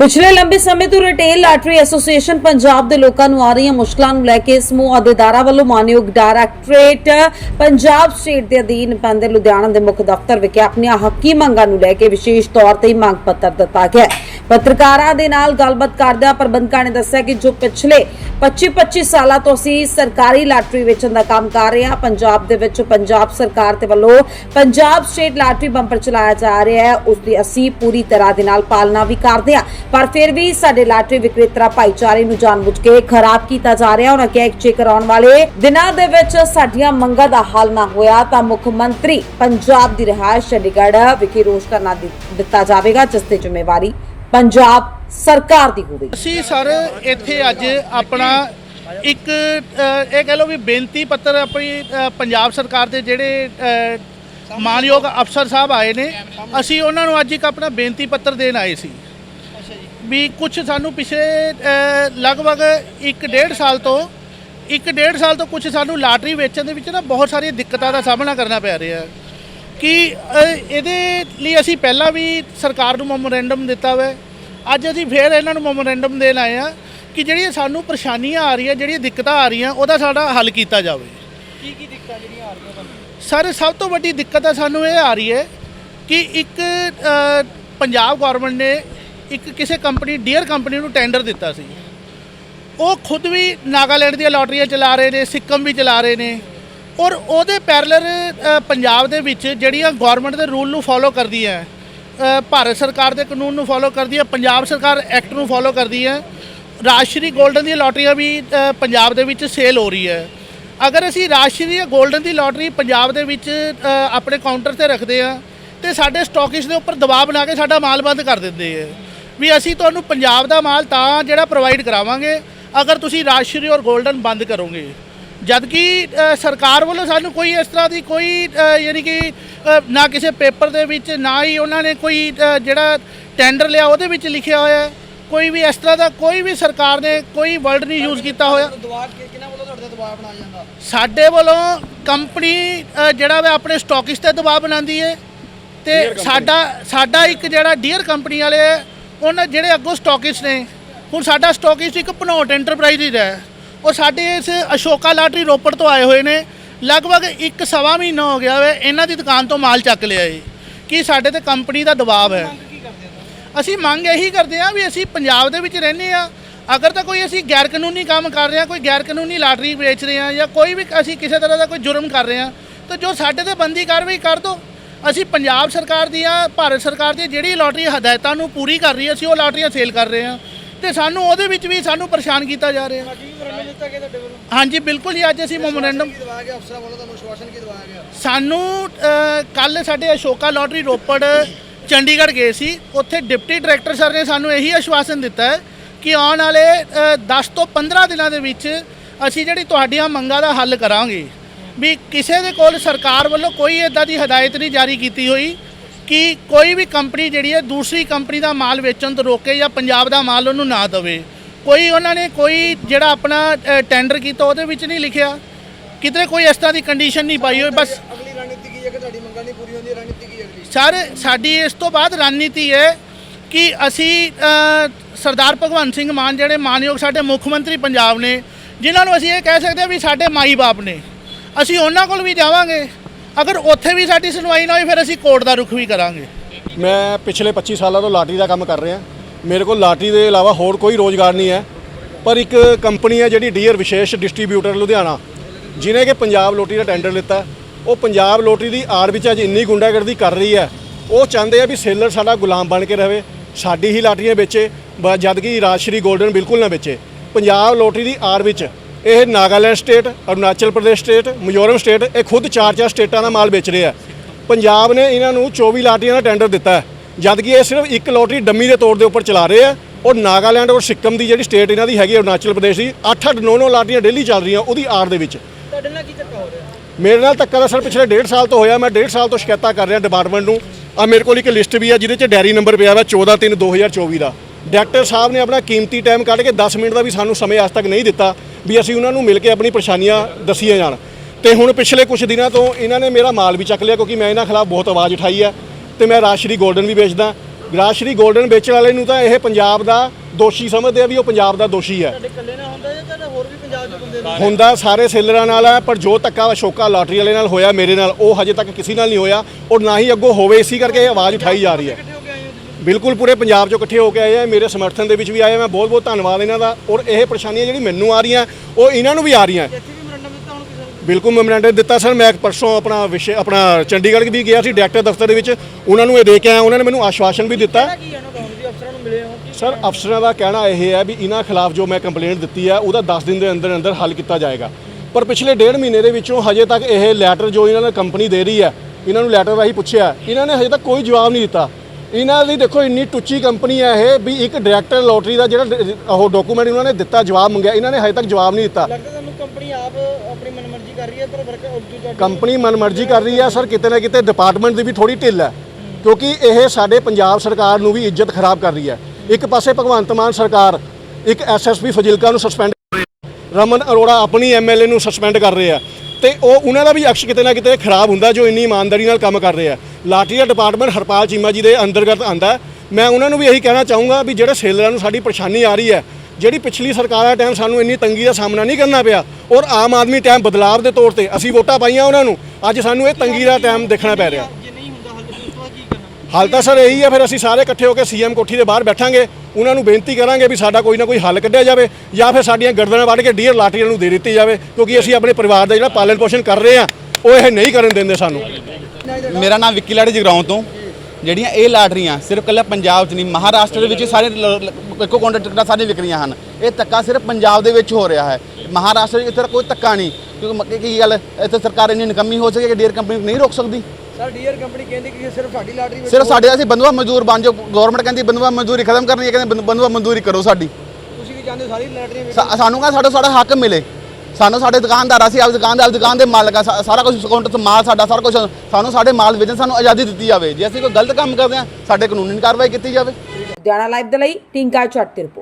ਪਿਛਲੇ ਲੰਬੇ ਸਮੇਂ ਤੋਂ ਰਿਟੇਲ ਲਾਟਰੀ ਐਸੋਸੀਏਸ਼ਨ ਪੰਜਾਬ ਦੇ ਲੋਕਾਂ ਨੂੰ ਆ ਰਹੀਆਂ ਮੁਸ਼ਕਲਾਂ ਨੂੰ ਲੈ ਕੇ ਸਮੂਹ ਅਧਿਕਾਰਾਂ ਵੱਲੋਂ ਮਾਨਯੋਗ ਡਾਇਰੈਕਟੋਰੇਟ ਪੰਜਾਬ ਸਟੇਟ ਦੇ ਅਧੀਨ ਪੈਂਦੇ ਲੁਧਿਆਣਾ ਦੇ ਮੁੱਖ ਦਫ਼ਤਰ ਵਿਖੇ ਆਪਣੀਆਂ ਹੱਕੀ ਮੰਗਾਂ ਨੂੰ ਲੈ ਕੇ ਵਿਸ਼ੇਸ਼ ਤੌਰ ਤੇ ਮੰਗ ਪੱਤਰ ਦਿੱਤਾ ਗਿਆ ਪੱਤਰਕਾਰਾਂ ਦੇ ਨਾਲ ਗੱਲਬਾਤ ਕਰਦਿਆਂ ਪ੍ਰਬੰਧਕਾਂ ਨੇ ਦੱਸਿਆ ਕਿ ਜੋ ਪਿਛਲੇ 25-25 ਸਾਲਾਂ ਤੋਂ ਅਸੀਂ ਸਰਕਾਰੀ ਲਾਟਰੀ ਵੇਚਣ ਦਾ ਕੰਮ ਕਰ ਰਹੇ ਹਾਂ, ਪੰਜਾਬ ਦੇ ਵਿੱਚ ਪੰਜਾਬ ਸਰਕਾਰ ਦੇ ਵੱਲੋਂ ਪੰਜਾਬ ਸਟੇਟ ਲਾਟਰੀ ਬੰਪਰ ਚਲਾਇਆ ਜਾ ਰਿਹਾ ਹੈ, ਉਸ ਦੀ ਅਸੀਂ ਪੂਰੀ ਤਰ੍ਹਾਂ ਦੇ ਨਾਲ ਪਾਲਣਾ ਵੀ ਕਰਦੇ ਹਾਂ, ਪਰ ਫਿਰ ਵੀ ਸਾਡੇ ਲਾਟਰੀ ਵਿਕਰੇਤਾ ਭਾਈਚਾਰੇ ਨੂੰ ਜਾਣਬੁੱਝ ਕੇ ਖਰਾਬ ਕੀਤਾ ਜਾ ਰਿਹਾ ਉਹਨਾਂ ਕਿਹਾ ਕਿ ਜੇਕਰ ਆਉਣ ਵਾਲੇ ਦਿਨਾਂ ਦੇ ਵਿੱਚ ਸਾਡੀਆਂ ਮੰਗਾਂ ਦਾ ਹੱਲ ਨਾ ਹੋਇਆ ਤਾਂ ਮੁੱਖ ਮੰਤਰੀ ਪੰਜਾਬ ਦੀ ਰਿਹਾਇਸ਼ ਚੰਡੀਗੜ੍ਹ ਵਿਖੇ ਰੋਸ਼ ਕਰਨਾ ਦਿੱਤਾ ਜਾਵੇਗਾ, ਜਿਸ 'ਤੇ ਜ਼ਿੰਮੇਵਾਰੀ ਪੰਜਾਬ ਸਰਕਾਰ ਦੀ ਹੋਵੇਗੀ। ਅਸੀਂ ਸਰ ਇੱਥੇ ਅੱਜ ਆਪਣਾ ਇੱਕ ਇਹ ਕਹਿ ਲਓ ਵੀ ਬੇਨਤੀ ਪੱਤਰ ਆਪਣੀ ਪੰਜਾਬ ਸਰਕਾਰ ਦੇ ਜਿਹੜੇ ਮਾਨਯੋਗ ਅਫਸਰ ਸਾਹਿਬ ਆਏ ਨੇ ਅਸੀਂ ਉਹਨਾਂ ਨੂੰ ਅੱਜ ਇੱਕ ਆਪਣਾ ਬੇਨਤੀ ਪੱਤਰ ਦੇਣ ਆਏ ਸੀ। ਵੀ ਕੁਝ ਸਾਨੂੰ ਪਿਛਲੇ ਅ, ਲਗਭਗ 1.5 ਸਾਲ ਤੋਂ 1.5 ਸਾਲ ਤੋਂ ਕੁਝ ਸਾਨੂੰ ਲਾਟਰੀ ਵੇਚਣ ਦੇ ਵਿੱਚ ਨਾ ਬਹੁਤ ਸਾਰੀਆਂ ਦਿੱਕਤਾਂ ਦਾ ਸਾਹਮਣਾ ਕਰਨਾ ਪੈ ਰਿਹਾ। ਹੈ ਕਿ ਇਹਦੇ ਲਈ ਅਸੀਂ ਪਹਿਲਾਂ ਵੀ ਸਰਕਾਰ ਨੂੰ ਮੈਮੋਰੈਂਡਮ ਦਿੱਤਾ ਹੋਇਆ ਹੈ। ਅੱਜ ਅਸੀਂ ਫੇਰ ਇਹਨਾਂ ਨੂੰ ਮੈਮੋਰੈਂਡਮ ਦੇਣ ਆਏ ਆ ਕਿ ਜਿਹੜੀਆਂ ਸਾਨੂੰ ਪਰੇਸ਼ਾਨੀਆਂ ਆ ਰਹੀਆਂ ਜਿਹੜੀਆਂ ਦਿੱਕਤਾਂ ਆ ਰਹੀਆਂ ਉਹਦਾ ਸਾਡਾ ਹੱਲ ਕੀਤਾ ਜਾਵੇ। ਕੀ ਕੀ ਦਿੱਕਤਾਂ ਜਿਹੜੀਆਂ ਆ ਰਹੀਆਂ ਤੁਹਾਨੂੰ? ਸਰ ਸਭ ਤੋਂ ਵੱਡੀ ਦਿੱਕਤ ਆ ਸਾਨੂੰ ਇਹ ਆ ਰਹੀ ਹੈ ਕਿ ਇੱਕ ਪੰਜਾਬ ਗਵਰਨਮੈਂਟ ਨੇ ਇੱਕ ਕਿਸੇ ਕੰਪਨੀ ਡੀਅਰ ਕੰਪਨੀ ਨੂੰ ਟੈਂਡਰ ਦਿੱਤਾ ਸੀ। ਉਹ ਖੁਦ ਵੀ ਨਾਗਾਲੈਂਡ ਦੀਆਂ ਲਾਟਰੀਆਂ ਚਲਾ ਰਹੇ ਨੇ ਸਿੱਕਮ ਵੀ ਚਲਾ ਰਹੇ ਨੇ। ਔਰ ਉਹਦੇ ਪੈਰਲਰ ਪੰਜਾਬ ਦੇ ਵਿੱਚ ਜਿਹੜੀਆਂ ਗਵਰਨਮੈਂਟ ਦੇ ਰੂਲ ਨੂੰ ਫੋਲੋ ਕਰਦੀ ਹੈ ਭਾਰਤ ਸਰਕਾਰ ਦੇ ਕਾਨੂੰਨ ਨੂੰ ਫੋਲੋ ਕਰਦੀ ਹੈ, ਪੰਜਾਬ ਸਰਕਾਰ ਐਕਟ ਨੂੰ ਫੋਲੋ ਕਰਦੀ ਹੈ, ਰਾਸ਼ਟਰੀ 골ਡਨ ਦੀ ਲੋਟਰੀਆਂ ਵੀ ਪੰਜਾਬ ਦੇ ਵਿੱਚ ਸੇਲ ਹੋ ਰਹੀ ਹੈ। ਅਗਰ ਅਸੀਂ ਰਾਸ਼ਟਰੀ 골ਡਨ ਦੀ ਲੋਟਰੀ ਪੰਜਾਬ ਦੇ ਵਿੱਚ ਆਪਣੇ ਕਾਊਂਟਰ ਤੇ ਰੱਖਦੇ ਆ ਤੇ ਸਾਡੇ ਸਟਾਕਿਸ਼ ਦੇ ਉੱਪਰ ਦਬਾਅ ਬਣਾ ਕੇ ਸਾਡਾ ਮਾਲ ਬੰਦ ਕਰ ਦਿੰਦੇ ਆ ਵੀ ਅਸੀਂ ਤੁਹਾਨੂੰ ਪੰਜਾਬ ਦਾ ਮਾਲ ਤਾਂ ਜਿਹੜਾ ਪ੍ਰੋਵਾਈਡ ਕਰਾਵਾਂਗੇ, ਅਗਰ ਤੁਸੀਂ ਰਾਸ਼ਟਰੀ ਔਰ 골ਡਨ ਬੰਦ ਕਰੋਗੇ। ਜਦ ਕਿ ਅ, ਸਰਕਾਰ ਵੱਲੋਂ ਸਾਨੂੰ ਕੋਈ ਇਸ ਤਰ੍ਹਾਂ ਦੀ ਕੋਈ ਯਾਨੀ ਕਿ ਨਾ ਕਿਸੇ ਪੇਪਰ ਦੇ ਵਿੱਚ ਨਾ ਹੀ ਉਹਨਾਂ ਨੇ ਕੋਈ ਜਿਹੜਾ ਟੈਂਡਰ ਲਿਆ ਉਹਦੇ ਵਿੱਚ ਲਿਖਿਆ ਹੋਇਆ ਹੈ। ਕੋਈ ਵੀ ਇਸ ਤਰ੍ਹਾਂ ਦਾ ਕੋਈ ਵੀ ਸਰਕਾਰ ਨੇ ਕੋਈ ਵਰਡ ਨਹੀਂ ਯੂਜ਼ ਕੀਤਾ ਹੋਇਆ। ਸਾਡੇ ਵੱਲੋਂ ਕੰਪਨੀ ਜਿਹੜਾ ਵਾ ਆਪਣੇ ਸਟਾਕਿਸ ਤੇ ਦਬਾਅ ਬਣਾਉਂਦੀ ਹੈ। ਤੇ ਸਾਡਾ ਸਾਡਾ ਇੱਕ ਜਿਹੜਾ ਡੀਅਰ ਕੰਪਨੀ ਵਾਲੇ ਹੈ ਉਹਨਾਂ ਜਿਹੜੇ ਅੱਗੋਂ ਸਟਾਕਿਸ ਨੇ ਹੁਣ ਸਾਡਾ ਸਟਾਕਿਸ ਇੱਕ ਭਨੋਟ ਐਂਟਰਪ੍ਰਾਈਜ਼ ਹੈ। ਉਹ ਸਾਡੇ ਇਸ ਅਸ਼ੋਕਾ ਲਾਟਰੀ ਰੋਪੜ ਤੋਂ ਆਏ ਹੋਏ ਨੇ। ਲਗਭਗ ਇੱਕ ਸਵਾ ਮਹੀਨਾ ਹੋ ਗਿਆ ਵੇ ਇਹਨਾਂ ਦੀ ਦੁਕਾਨ ਤੋਂ ਮਾਲ ਚੱਕ ਲਿਆ ਏ। ਕਿ ਸਾਡੇ ਤੇ ਕੰਪਨੀ ਦਾ ਦਬਾਅ ਹੈ? ਆ ਅਸੀਂ ਮੰਗ ਇਹੀ ਕਰਦੇ ਹਾਂ ਵੀ ਅਸੀਂ ਪੰਜਾਬ ਦੇ ਵਿੱਚ ਰਹਿੰਦੇ ਆ ਅਗਰ ਤਾਂ ਕੋਈ ਅਸੀਂ ਗੈਰ ਕਾਨੂੰਨੀ ਕੰਮ ਕਰ ਰਹੇ ਹਾਂ ਕੋਈ ਗੈਰ ਕਾਨੂੰਨੀ ਲਾਟਰੀ ਵੇਚ ਰਹੇ ਹਾਂ ਜਾਂ ਕੋਈ ਵੀ ਅਸੀਂ ਕਿਸੇ ਤਰ੍ਹਾਂ ਦਾ ਕੋਈ ਜੁਰਮ ਕਰ ਰਹੇ ਹਾਂ ਤਾਂ ਜੋ ਸਾਡੇ ਤੇ ਬੰਦੀ ਕਾਰਵਾਈ ਕਰ ਦੋ ਅਸੀਂ ਪੰਜਾਬ ਸਰਕਾਰ ਦੀਆਂ ਭਾਰਤ ਸਰਕਾਰ ਦੀ ਜਿਹੜੀ ਲਾਟਰੀ ਹਦਾਇਤਾਂ ਨੂੰ ਪੂਰੀ ਕਰ ਰਹੀ ਹੈ ਅਸੀਂ ਉਹ ਲਾਟਰੀਆਂ ਸੇਲ ਕਰ ਰਹੇ ਹਾਂ। ਤੇ ਸਾਨੂੰ ਉਹਦੇ ਵਿੱਚ ਵੀ ਸਾਨੂੰ ਪਰੇਸ਼ਾਨ ਕੀਤਾ ਜਾ ਰਿਹਾ। ਹਾਂਜੀ ਬਿਲਕੁਲ ਜੀ ਅੱਜ ਅਸੀਂ ਮੈਮੋਰੈਂਡਮ ਸਾਨੂੰ ਕੱਲ ਸਾਡੇ ਅਸ਼ੋਕਾ ਲਾਟਰੀ ਰੋਪੜ ਚੰਡੀਗੜ੍ਹ ਗਏ ਸੀ। ਉੱਥੇ ਡਿਪਟੀ ਡਾਇਰੈਕਟਰ ਸਰ ਨੇ ਸਾਨੂੰ ਇਹੀ ਆਸ਼ਵਾਸਨ ਦਿੱਤਾ ਹੈ ਕਿ ਆਉਣ ਵਾਲੇ ਅ, 10 ਤੋਂ 15 ਦਿਨਾਂ ਦੇ ਵਿੱਚ ਅਸੀਂ ਜਿਹੜੀ ਤੁਹਾਡੀਆਂ ਮੰਗਾਂ ਦਾ ਹੱਲ ਕਰਾਂਗੇ। ਵੀ ਕਿਸੇ ਦੇ ਕੋਲ ਸਰਕਾਰ ਵੱਲੋਂ ਕੋਈ ਇਦਾਂ ਦੀ ਹਦਾਇਤ ਨਹੀਂ ਜਾਰੀ ਕੀਤੀ ਹੋਈ। ਕਿ ਕੋਈ ਵੀ ਕੰਪਨੀ ਜਿਹੜੀ ਹੈ ਦੂਸਰੀ ਕੰਪਨੀ ਦਾ ਮਾਲ ਵੇਚਣ ਤੋਂ ਰੋਕੇ ਜਾਂ ਪੰਜਾਬ ਦਾ ਮਾਲ ਉਹਨੂੰ ਨਾ ਦੇਵੇ। ਕੋਈ ਉਹਨਾਂ ਨੇ ਕੋਈ ਜਿਹੜਾ ਆਪਣਾ ਟੈਂਡਰ ਕੀਤਾ ਉਹਦੇ ਵਿੱਚ ਨਹੀਂ ਲਿਖਿਆ। ਕਿਤੇ ਕੋਈ ਇਸ ਤਰ੍ਹਾਂ ਦੀ ਕੰਡੀਸ਼ਨ ਨਹੀਂ ਪਾਈ ਹੋਈ ਬਸ ਅਗਲੀ ਰਣਨੀਤੀ ਕੀ ਹੈ ਕਿ ਤੁਹਾਡੀ ਮੰਗਾਂ ਨਹੀਂ ਪੂਰੀ ਹੁੰਦੀ ਰਣਨੀਤੀ ਕੀ ਹੈ ਅਗਲੀ? ਸਰ ਸਾਡੀ ਇਸ ਤੋਂ ਬਾਅਦ ਰਣਨੀਤੀ ਹੈ ਕਿ ਅਸੀਂ ਸਰਦਾਰ ਭਗਵੰਤ ਸਿੰਘ ਮਾਨ ਜਿਹੜੇ ਮਾਨਯੋਗ ਸਾਡੇ ਮੁੱਖ ਮੰਤਰੀ ਪੰਜਾਬ ਨੇ ਜਿਨ੍ਹਾਂ ਨੂੰ ਅਸੀਂ ਇਹ ਕਹਿ ਸਕਦੇ ਹਾਂ ਵੀ ਸਾਡੇ ਮਾਈ ਬਾਪ ਨੇ ਅਸੀਂ ਉਹਨਾਂ ਕੋਲ ਵੀ ਜਾਵਾਂਗੇ। ਅਗਰ ਉੱਥੇ ਵੀ ਸਾਡੀ ਸੁਣਵਾਈ ਨਾ ਹੋਈ, ਫਿਰ ਅਸੀਂ ਕੋਰਟ ਦਾ ਰੁਖ ਵੀ ਕਰਾਂਗੇ। ਮੈਂ ਪਿਛਲੇ 25 ਸਾਲਾਂ ਤੋਂ ਲਾਟਰੀ ਦਾ ਕੰਮ ਕਰ ਰਿਹਾ। ਮੇਰੇ ਕੋਲ ਲਾਟਰੀ ਦੇ ਇਲਾਵਾ ਹੋਰ ਕੋਈ ਰੋਜ਼ਗਾਰ ਨਹੀਂ ਹੈ। ਪਰ ਇੱਕ ਕੰਪਨੀ ਹੈ ਜਿਹੜੀ ਡੀਅਰ ਵਿਸ਼ੇਸ਼ ਡਿਸਟ੍ਰੀਬਿਊਟਰ ਲੁਧਿਆਣਾ, ਜਿਨੇ ਕਿ ਪੰਜਾਬ ਲੋਟਰੀ ਦਾ ਟੈਂਡਰ ਲਿੱਤਾ ਉਹ ਪੰਜਾਬ ਲੋਟਰੀ ਦੀ ਆੜ ਵਿੱਚ ਅੱਜ ਇੰਨੀ ਗੁੰਡਾਗਰਦੀ ਕਰ ਰਹੀ ਹੈ। ਉਹ ਚਾਹੁੰਦੇ ਆ ਵੀ ਸੇਲਰ ਸਾਡਾ ਗੁਲਾਮ ਬਣ ਕੇ ਰਹੇ ਸਾਡੀ ਹੀ ਲਾਟਰੀਆਂ ਵੇਚੇ, ਬ- ਜਦ ਕਿ ਰਾਜਸ਼੍ਰੀ 골ਡਨ ਬਿਲਕੁਲ ਨਾ ਵੇਚੇ। ਪੰਜਾਬ ਲੋਟਰੀ ਦੀ ਆੜ ਵਿੱਚ ਇਹ Nagaland state Arunachal Pradesh state Mizoram state ਇਹ ਖੁਦ ਚਾਰ ਚਾਰ ਸਟੇਟਾਂ ਦਾ ਮਾਲ ਵੇਚ ਰਹੇ ਆ। ਪੰਜਾਬ ਨੇ ਇਹਨਾਂ ਨੂੰ 24 ਲਾਟਰੀਆਂ ਦਾ ਟੈਂਡਰ ਦਿੱਤਾ ਹੈ ਜਦ ਕਿ ਇਹ ਸਿਰਫ ਇੱਕ ਲੋਟਰੀ ਡੰਮੀ ਦੇ ਤੌਰ ਦੇ ਉੱਪਰ ਚਲਾ ਰਹੇ ਆ ਔਰ ਨਾਗਾਲੈਂਡ ਔਰ ਸਿੱਕਮ ਦੀ ਜਿਹੜੀ ਸਟੇਟ ਇਹਨਾਂ ਦੀ ਹੈਗੀ ਅਰੁਣਾਚਲ ਪ੍ਰਦੇਸ਼ ਦੀ 8-8 9-9 ਲਾਟਰੀਆਂ ਡੇਲੀ ਚੱਲ ਰਹੀਆਂ ਉਹਦੀ ਆੜ ਦੇ ਵਿੱਚ। ਤੁਹਾਡੇ ਨਾਲ ਕੀ ਧੱਕਾ ਹੋ ਰਿਹਾ? ਮੇਰੇ ਨਾਲ ਧੱਕਾ ਦਾ ਸਰ ਪਿਛਲੇ 1.5 ਸਾਲ ਤੋਂ ਹੋਇਆ ਮੈਂ 1.5 ਸਾਲ ਤੋਂ ਸ਼ਿਕਾਇਤਾਂ ਕਰ ਰਿਹਾ ਡਿਪਾਰਟਮੈਂਟ ਨੂੰ। ਆ ਮੇਰੇ ਕੋਲ ਇੱਕ ਲਿਸਟ ਵੀ ਆ ਜਿਹਦੇ 'ਚ ਡੈਰੀ ਨੰਬਰ ਪਿਆ ਵਾ 14/3/2024 ਦਾ। ਡਾਇਰੈਕਟਰ ਸਾਹਿਬ ਨੇ ਆਪਣਾ ਕੀਮਤੀ ਟਾਈਮ ਕੱਢ ਕੇ 10 ਮਿੰਟ ਦਾ ਵੀ ਸਾਨੂੰ ਸਮੇਂ ਅੱਜ ਤੱਕ ਨਹੀਂ ਦਿੱਤਾ ਵੀ ਅਸੀਂ ਉਹਨਾਂ ਨੂੰ ਮਿਲ ਕੇ ਆਪਣੀ ਪਰੇਸ਼ਾਨੀਆਂ ਦੱਸੀਆਂ ਜਾਣ। ਤੇ ਹੁਣ ਪਿਛਲੇ ਕੁਝ ਦਿਨਾਂ ਤੋਂ ਇਹਨਾਂ ਨੇ ਮੇਰਾ ਮਾਲ ਵੀ ਚੱਕ ਲਿਆ ਕਿਉਂਕਿ ਮੈਂ ਇਹਨਾਂ ਖਿਲਾਫ ਬਹੁਤ ਆਵਾਜ਼ ਉਠਾਈ ਹੈ ਤੇ ਮੈਂ ਰਾਸ਼ਟਰੀ 골ਡਨ ਵੀ ਵੇਚਦਾ। ਗ੍ਰਾਸਰੀ 골ਡਨ ਵੇਚਣ ਵਾਲੇ ਨੂੰ ਤਾਂ ਇਹ ਪੰਜਾਬ ਦਾ ਦੋਸ਼ੀ ਸਮਝਦੇ ਆ ਵੀ ਉਹ ਪੰਜਾਬ ਦਾ ਦੋਸ਼ੀ ਹੈ। ਹੁੰਦਾ ਸਾਰੇ ਸੇਲਰਾਂ ਨਾਲ ਹੈ ਪਰ ਜੋ ਧੱਕਾ ਅਸ਼ੋਕਾ ਲਾਟਰੀ ਵਾਲੇ ਨਾਲ ਹੋਇਆ ਮੇਰੇ ਨਾਲ ਉਹ ਹਜੇ ਤੱਕ ਕਿਸੇ ਨਾਲ ਨਹੀਂ ਹੋਇਆ। ਔਰ ਨਾ ਹੀ ਅੱਗੋਂ ਹੋਵੇ ਇਸੇ ਕਰਕੇ ਇਹ ਆਵਾਜ਼ ਉਠਾਈ ਜਾ ਰਹੀ ਹੈ। ਬਿਲਕੁਲ ਪੂਰੇ ਪੰਜਾਬ ਚੋਂ ਇਕੱਠੇ ਹੋ ਕੇ ਆਏ ਆ ਮੇਰੇ ਸਮਰਥਨ ਦੇ ਵਿੱਚ ਵੀ ਆਏ। ਮੈਂ ਬਹੁਤ ਬਹੁਤ ਧੰਨਵਾਦ ਇਹਨਾਂ ਦਾ ਔਰ ਇਹ ਪਰੇਸ਼ਾਨੀਆਂ ਜਿਹੜੀ ਮੈਨੂੰ ਆ ਰਹੀਆਂ ਉਹ ਇਹਨਾਂ ਨੂੰ ਵੀ ਆ ਰਹੀਆਂ। ਬਿਲਕੁਲ ਮੈਮੋਰੈਂਡਮ ਦਿੱਤਾ ਸਰ ਮੈਂ ਪਰਸੋਂ ਆਪਣਾ ਵਿਸ਼ੇ ਆਪਣਾ ਚੰਡੀਗੜ੍ਹ ਵੀ ਗਿਆ ਸੀ ਡਾਇਰੈਕਟਰ ਦਫ਼ਤਰ ਦੇ ਵਿੱਚ ਉਹਨਾਂ ਨੂੰ ਇਹ ਦੇ ਕੇ ਆਇਆ ਉਹਨਾਂ ਨੇ ਮੈਨੂੰ ਆਸ਼ਵਾਸਨ ਵੀ ਦਿੱਤਾ। ਸਰ ਅਫਸਰਾਂ ਦਾ ਕਹਿਣਾ ਇਹ ਹੈ ਵੀ ਇਹਨਾਂ ਖਿਲਾਫ ਜੋ ਮੈਂ ਕੰਪਲੇਂਟ ਦਿੱਤੀ ਹੈ ਉਹਦਾ 10 ਦਿਨ ਦੇ ਅੰਦਰ ਅੰਦਰ ਹੱਲ ਕੀਤਾ ਜਾਏਗਾ। ਪਰ ਪਿਛਲੇ ਡੇਢ ਮਹੀਨੇ ਦੇ ਵਿੱਚੋਂ ਹਜੇ ਤੱਕ ਇਹ ਲੈਟਰ ਜੋ ਇਹਨਾਂ ਨੇ ਕੰਪਨੀ ਦੇ ਰਹੀ ਹੈ ਇਹਨਾਂ ਨੂੰ ਲੈਟਰ ਰਾਹੀਂ ਪੁੱਛਿਆ ਇਹਨਾਂ ਨੇ ਹਜੇ ਤੱਕ ਕੋਈ ਜਵਾਬ ਨਹੀਂ ਦਿੱਤਾ। ਇਹਨਾਂ ਦੀ ਦੇਖੋ ਇੰਨੀ ਟੁੱਚੀ ਕੰਪਨੀ ਹੈ ਇਹ ਵੀ ਇੱਕ ਡਾਇਰੈਕਟਰ ਲੋਟਰੀ ਦਾ ਜਿਹੜਾ ਉਹ ਡਾਕੂਮੈਂਟ ਉਹਨਾਂ ਨੇ ਦਿੱਤਾ ਜਵਾਬ ਮੰਗਿਆ। ਇਹਨਾਂ ਨੇ ਹਜੇ ਤੱਕ ਜਵਾਬ ਨਹੀਂ ਦਿੱਤਾ। ਲੱਗਦਾ ਤੁਹਾਨੂੰ ਕੰਪਨੀ ਆਪ ਆਪਣੀ ਮਨਮਰਜ਼ੀ ਕਰ ਰਹੀ ਹੈ ਪਰ ਵਰਕ ਤੁਹਾਡੀ ਕੰਪਨੀ ਮਨਮਰਜ਼ੀ ਕਰ ਰਹੀ ਹੈ ਸਰ ਕਿਤੇ ਨਾ ਕਿਤੇ ਡਿਪਾਰਟਮੈਂਟ ਦੀ ਵੀ ਥੋੜੀ ਢਿੱਲ ਹੈ ਕਿਉਂਕਿ ਇਹ ਸਾਡੇ ਪੰਜਾਬ ਸਰਕਾਰ ਨੂੰ ਵੀ ਇੱਜ਼ਤ ਖਰਾਬ ਕਰ ਰਹੀ ਹੈ ਇੱਕ ਪਾਸੇ ਭਗਵੰਤ ਮਾਨ ਸਰਕਾਰ ਇੱਕ ਐਸਐਸਪੀ ਫਜ਼ਿਲਕਾ ਨੂੰ ਸਸਪੈਂਡ ਕਰ ਰਹੀ ਹੈ ਰਮਨ ਅਰੋੜਾ ਆਪਣੀ ਐਮਐਲਏ ਨੂੰ ਸਸਪੈਂਡ ਕਰ ਰਹੇ ਆ। ਤੇ ਉਹ ਉਹਨਾਂ ਦਾ ਵੀ ਅਕਸ਼ ਕਿਤੇ ਨਾ ਕਿਤੇ ਖਰਾਬ ਹੁੰਦਾ ਜੋ ਇੰਨੀ ਇਮਾਨਦਾਰੀ ਨਾਲ ਕੰਮ ਕਰ ਰਹੇ ਆ। ਲਾਟਰੀ ਦਾ ਡਿਪਾਰਟਮੈਂਟ ਹਰਪਾਲ ਚੀਮਾ ਜੀ ਦੇ ਅੰਤਰਗਤ ਆਂਦਾ ਮੈਂ ਉਹਨਾਂ ਨੂੰ ਵੀ ਇਹੀ ਕਹਿਣਾ ਚਾਹੂੰਗਾ ਵੀ ਜਿਹੜੇ ਸੇਲਰਾਂ ਨੂੰ ਸਾਡੀ ਪਰੇਸ਼ਾਨੀ ਆ ਰਹੀ ਹੈ, ਜਿਹੜੀ ਪਿਛਲੀ ਸਰਕਾਰ ਸਰਕਾਰਾਂ ਟਾਈਮ ਸਾਨੂੰ ਇੰਨੀ ਤੰਗੀ ਦਾ ਸਾਹਮਣਾ ਨਹੀਂ ਕਰਨਾ ਪਿਆ ਔਰ ਆਮ ਆਦਮੀ ਟਾਈਮ ਬਦਲਾਵ ਦੇ ਤੌਰ ਤੇ ਅਸੀਂ ਵੋਟਾਂ ਪਾਈਆਂ ਉਹਨਾਂ ਨੂੰ, ਅੱਜ ਸਾਨੂੰ ਇਹ ਤੰਗੀ ਦਾ ਟਾਈਮ ਦੇਖਣਾ ਪੈ ਰਿਹਾ ਜੇ ਨਹੀਂ ਹੁੰਦਾ ਹੱਲ ਤਾਂ ਉਸ ਤੋਂ ਬਾਅਦ ਕੀ ਕਰਨਾ ਹਾਲ ਤਾਂ ਸਰ ਇਹੀ ਹੈ ਫਿਰ ਅਸੀਂ ਸਾਰੇ ਇਕੱਠੇ ਹੋ ਕੇ ਸੀਐਮ ਕੋਠੀ ਦੇ ਬਾਹਰ ਬੈਠਾਂਗੇ। ਉਹਨਾਂ ਨੂੰ ਬੇਨਤੀ ਕਰਾਂਗੇ ਵੀ ਸਾਡਾ ਕੋਈ ਨਾ ਕੋਈ ਹੱਲ ਕੱਢਿਆ ਜਾਵੇ ਜਾਂ ਫਿਰ ਸਾਡੀਆਂ ਗਰਦਨਾਂ ਵੱਢ ਕੇ ਡੀਅਰ ਲਾਟਰੀਆਂ ਨੂੰ ਦੇ ਦਿੱਤੀ ਜਾਵੇ, ਕਿਉਂਕਿ ਅਸੀਂ ਆਪਣੇ ਪਰਿਵਾਰ ਦਾ ਜਿਹੜਾ ਪਾਲਣ ਪੋਸ਼ਣ ਕਰ ਰਹੇ ਹਾਂ ਉਹ ਇਹ ਨਹੀਂ ਕਰਨ ਦਿੰਦੇ ਸਾਨੂੰ। ਮੇਰਾ ਨਾਮ ਵਿੱਕੀ ਲਾੜੀ ਜਗਰਾਉਂ ਤੋਂ। ਜਿਹੜੀਆਂ ਇਹ ਲਾਟਰੀਆਂ ਸਿਰਫ ਕੱਲਾ ਪੰਜਾਬ 'ਚ ਨਹੀਂ, ਮਹਾਰਾਸ਼ਟਰ ਦੇ ਵਿੱਚ ਸਾਰੇ ਇੱਕੋ ਕਾਊਂਟਰ ਟਿਕਟਾਂ ਸਾਰੀਆਂ ਵਿਕ ਰਹੀਆਂ ਹਨ। ਇਹ ਧੱਕਾ ਸਿਰਫ ਪੰਜਾਬ ਦੇ ਵਿੱਚ ਹੋ ਰਿਹਾ ਹੈ। ਮਹਾਰਾਸ਼ਟਰ ਵਿੱਚ ਇੱਥੇ ਕੋਈ ਧੱਕਾ ਨਹੀਂ, ਕਿਉਂਕਿ ਮ- ਕੀ ਗੱਲ, ਇੱਥੇ ਸਰਕਾਰ ਇੰਨੀ ਨਿਕੰਮੀ ਹੋ ਸਕੇ ਕਿ ਡੀਅਰ ਕੰਪਨੀ ਨਹੀਂ ਰੋਕ ਸਕਦੀ? ਸਰ ਡੀਅਰ ਕੰਪਨੀ ਕਹਿੰਦੀ ਕਿ ਸਿਰਫ ਸਾਡੀ ਲਾਟਰੀ ਵਿੱਚ ਸਿਰਫ ਸਾਡੇ ਅਸੀਂ ਬੰਦੂਆ ਮਜ਼ਦੂਰ ਬਣ ਜਾਓ। ਗਵਰਨਮੈਂਟ ਕਹਿੰਦੀ ਬੰਦੂਆ ਮਜ਼ਦੂਰੀ ਖਤਮ ਕਰਨੀ ਹੈ ਕਹਿੰਦੇ ਬੰਦੂਆ ਮਜ਼ਦੂਰੀ ਕਰੋ ਸਾਡੀ। ਤੁਸੀਂ ਕੀ ਚਾਹੁੰਦੇ ਹੋ ਸਾਰੀ ਲਾਟਰੀ ਵਿੱਚ? ਸਾ- ਸਾਨੂੰ ਕਹਿੰਦਾ ਸਾਡਾ ਸਾਡਾ ਹੱਕ ਮਿਲੇ। ਸਾਨੂੰ ਸਾਡੇ ਦੁਕਾਨਦਾਰ ਅਸੀਂ ਆਪ ਦੁਕਾਨ ਦੇ ਆਪ ਦੁਕਾਨ ਦੇ ਮਾਲਕ ਆ। ਸਾ- ਸਾਰਾ ਕੁਝ ਕਾਊਂਟਰ ਤੋਂ ਮਾਲ ਸਾਡਾ ਸਾਰਾ ਕੁਝ ਸਾਨੂੰ ਸਾਡੇ ਮਾਲ ਵੇਚਣ ਸਾਨੂੰ ਆਜ਼ਾਦੀ ਦਿੱਤੀ ਜਾਵੇ। ਜੇ ਅਸੀਂ ਕੋਈ ਗਲਤ ਕੰਮ ਕਰਦੇ ਹਾਂ ਸਾਡੇ ਕਾਨੂੰਨੀ ਕਾਰਵਾਈ ਕੀਤੀ ਜਾਵੇ। ਲੁਧਿਆਣਾ ਲਾਈਵ ਦੇ ਲਈ ਟਿੰਕਾ ਚੱਟ ਦੀ ਰਿਪੋਰਟ